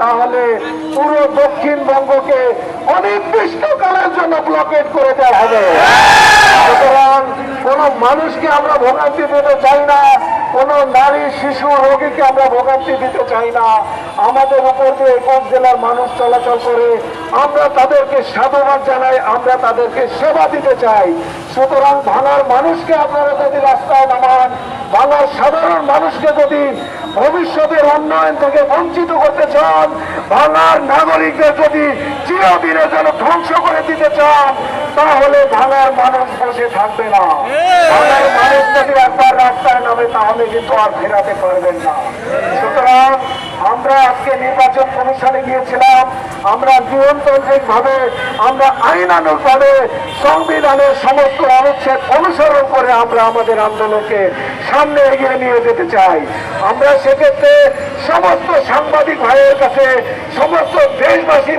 তাহলে পুরো দক্ষিণবঙ্গকে অনির্দিষ্টকালের জন্য ব্লকেট করে দেওয়া হবে। সুতরাং কোনো মানুষকে আমরা ভোগান্তি দিতে চাই না। কোনো নারী শিশু রোগীকে আমরা ভোগান্তি দিতে চাই না। আমাদের উপর দিয়ে একুশ জেলার মানুষ চলাচল করে। আমরা তাদেরকে সাধুবাদ জানাই আমরা তাদেরকে সেবা দিতে চাই। সুতরাং ভাঙার মানুষকে আপনারা যদি রাস্তায় নামান বাংলার সাধারণ মানুষকে যদি ভবিষ্যতের উন্নয়ন থেকে বঞ্চিত করতে চান বাংলার নাগরিকদের যদি চিরদিনের জন্য ধ্বংস করে দিতে চান তাহলে ভাঙার মানুষ বসে থাকবে না। ভাঙার মানুষ যদি একবার রাস্তায় নামে তাহলে কিন্তু আর ফেরাতে পারবেন না। সুতরাং আমরা আজকে নির্বাচন কমিশনে গিয়েছিলাম, আমরা নিয়ন্ত্রণিক ভাবে আমরা আইনানুগ ভাবে সংবিধানের সমস্ত অনুচ্ছেদ অনুসরণ করে আমরা আমাদের আন্দোলনকে সামনে এগিয়ে নিয়ে যেতে চাই। আমরা সেক্ষেত্রে সমস্ত সাংবাদিক ভাইয়ের কাছে, সমস্ত দেশবাসীর